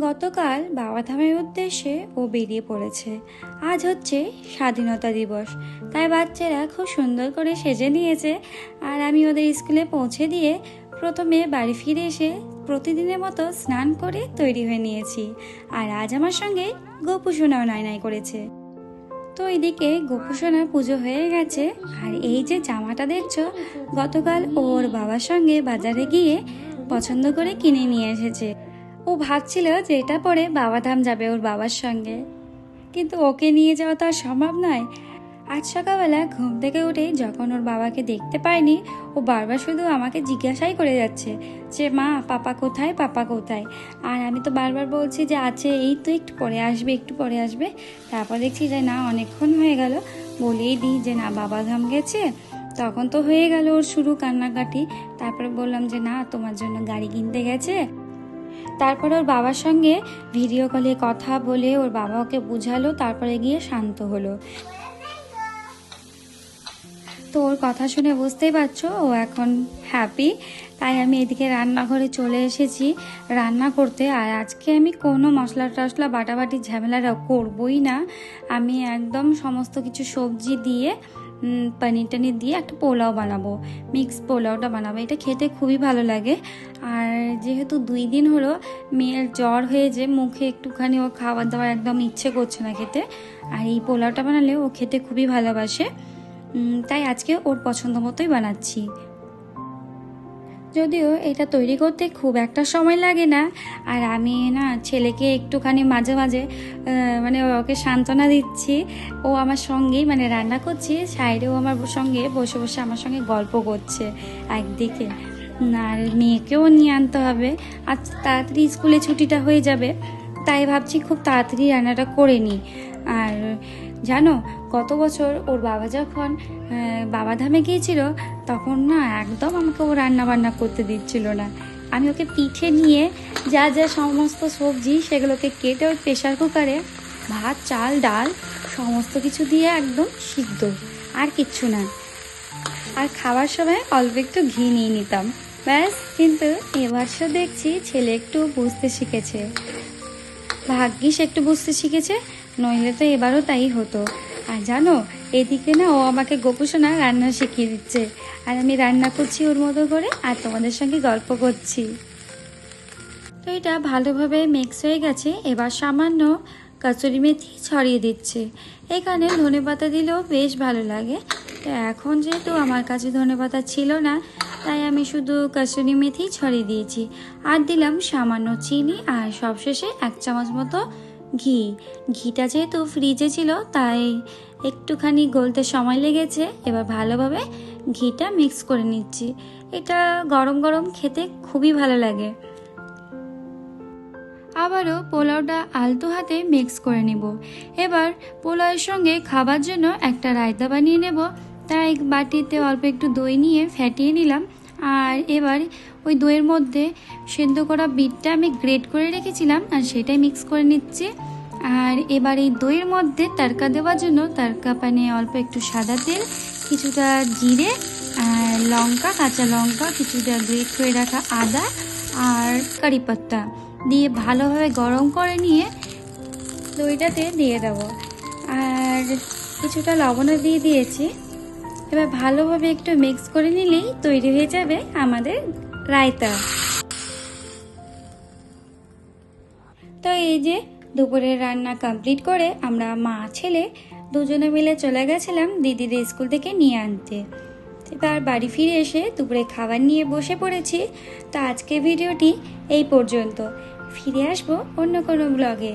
গতকাল বাবাধামের উদ্দেশ্যে ও বেরিয়ে পড়েছে। আজ হচ্ছে স্বাধীনতা দিবস। তাই বাচ্চারা খুব সুন্দর করে সেজে নিয়েছে আর আমি ওদের স্কুলে পৌঁছে দিয়ে প্রথমে বাড়ি ফিরে এসে প্রতিদিনের মতো স্নান করে তৈরি হয়ে নিয়েছি। আর আজ আমার সঙ্গে গোপু সোনাও নাই নাই করেছে। তো এদিকে গোপুসোনার পুজো হয়ে গেছে। আর এই যে জামাটা দেখছ, গতকাল ওর বাবার সঙ্গে বাজারে গিয়ে পছন্দ করে কিনে নিয়ে এসেছে। ও ভাবছিল যে এটা পরে বাবাধাম যাবে ওর বাবার সঙ্গে। কিন্তু ওকে নিয়ে যাওয়া তো আর সম্ভব নয়। আজ সকালবেলা ঘুম থেকে উঠে যখন ওর বাবাকে দেখতে পায়নি ও বারবার শুধু আমাকে জিজ্ঞাসাই করে যাচ্ছে যে, মা, পাপা কোথায়? পাপা কোথায়? আর আমি তো বারবার বলছি যে, আছে, এই তো একটু পরে আসবে, একটু পরে আসবে। তারপর দেখছি যে, না, অনেকক্ষণ হয়ে গেল। বলেই দিই যে, না, বাবাধাম গেছে। তখন তো হয়ে গেল ওর শুরু কান্নাকাটি। তারপরে বললাম যে, না, তোমার জন্য গাড়ি কিনতে গেছে। তারপরে ওর বাবার সঙ্গে ভিডিও কলে কথা বলে ওর বাবা ওকে বুঝালো, তারপরে গিয়ে শান্ত হলো। তো ওর কথা শুনে বুঝতেই পারছ, ও এখন হ্যাপি তাই আমি এদিকে রান্নাঘরে চলে এসেছি রান্না করতে। আর আজকে আমি কোনো মশলা টশলা বাটাবাটি ঝামেলাটা করবই না। আমি একদম সমস্ত কিছু সবজি দিয়ে পনির টানি দিয়ে একটা পোলাও বানাবো মিক্স পোলাওটা বানাবো। এটা খেতে খুবই ভালো লাগে। আর যেহেতু দুই দিন হলো মেয়ের জ্বর হয়ে যে মুখে একটুখানি ও খাবার দাবার একদম ইচ্ছে করছে না খেতে। আর এই পোলাওটা বানালে ও খেতে খুবই ভালোবাসে। তাই আজকে ওর পছন্দ মতোই বানাচ্ছি। যদিও এটা তৈরি করতে খুব একটা সময় লাগে না। আর আমি না ছেলেকে একটুখানি মাঝে মাঝে মানে ওকে সান্ত্বনা দিচ্ছি। ও আমার সঙ্গেই মানে রান্না করছি, সাইডেও আমার সঙ্গে বসে বসে আমার সঙ্গে গল্প করছে একদিকে। আর মেয়েকেও নিয়ে আনতে হবে। আজ তাড়াতাড়ি স্কুলে ছুটিটা হয়ে যাবে, তাই ভাবছি খুব তাড়াতাড়ি রান্নাটা করে নিই। আর জানো গত বছর ওর বাবা যখন বাবাধামে গিয়েছিল, তখন না একদম আমাকে ও রান্না বান্না করতে দিচ্ছিল না। আমি ওকে পিঠে নিয়ে যা যা সমস্ত সবজি সেগুলোকে কেটে ওই প্রেশার কুকারে, ভাত, চাল, ডাল, সমস্ত কিছু দিয়ে একদম সিদ্ধ, আর কিচ্ছু না। আর খাওয়ার সময় অল্প একটু ঘি নিয়ে নিতাম। ব্যাস, কিন্তু এবার সে দেখছি ছেলে একটু বুঝতে শিখেছে। ভাগ্যিস একটু বুঝতে শিখেছে, নইলে তো এবারও তাই হতো। আর জানো, এদিকে না ও আমাকে গোপুসোনা রান্না শিখিয়ে দিচ্ছে। আর আমি রান্না করছি ওর মতো করে, আর তোমাদের সঙ্গে গল্প করছি। তো এটা ভালোভাবে মিক্স হয়ে গেছে, এবার সামান্য কচুরি মেথি ছড়িয়ে দিচ্ছে। এখানে ধনে পাতা দিলেও বেশ ভালো লাগে। তো এখন যেহেতু আমার কাছে ধনে পাতা ছিল না তাই আমি শুধু কসুরি মেথি ছড়িয়ে দিয়েছি। আর দিলাম সামান্য চিনি আর সবশেষে এক চামচ মতো ঘি। ঘিটা যেহেতু ফ্রিজে ছিল, তাই একটুখানি গলতে সময় লেগেছে। এবার ভালোভাবে ঘিটা মিক্স করে নিচ্ছি। এটা গরম গরম খেতে খুবই ভালো লাগে। আবারও পোলাওটা আলতো হাতে মিক্স করে নেব। এবার পোলাওয়ের সঙ্গে খাবার জন্য একটা রায়তা বানিয়ে নেব। তাই বাটিতে অল্প একটু দই নিয়ে ফেটিয়ে নিলাম। আর এবার ওই দইয়ের মধ্যে সেদ্ধ করা বিটটা আমি গ্রেট করে রেখেছিলাম আর সেটাই মিক্স করে নিচ্ছি। আর এবার এই দইয়ের মধ্যে তারকা দেওয়ার জন্য তারকা পানে অল্প একটু সাদা তেল, কিছুটা জিরে আর লঙ্কা, কাঁচা লঙ্কা, কিছুটা গ্রেট করে রাখা আদা আর কারি পাত্তা দিয়ে ভালোভাবে গরম করে নিয়ে দইটাতে দিয়ে দেবো। আর কিছুটা লবণও দিয়ে দিয়েছি। এবার ভালোভাবে একটু মিক্স করে নিলেই তৈরি হয়ে যাবে আমাদের রায়তা। তো এই যে দুপুরের রান্না কমপ্লিট করে আমরা মা ছেলে দুজনে মিলে চলে গেছিলাম দিদিদের স্কুল থেকে নিয়ে আনতে। এবার বাড়ি ফিরে এসে দুপুরে খাবার নিয়ে বসে পড়েছি। তো আজকে ভিডিওটি এই পর্যন্ত। ফিরে আসব অন্য কোনো ব্লগে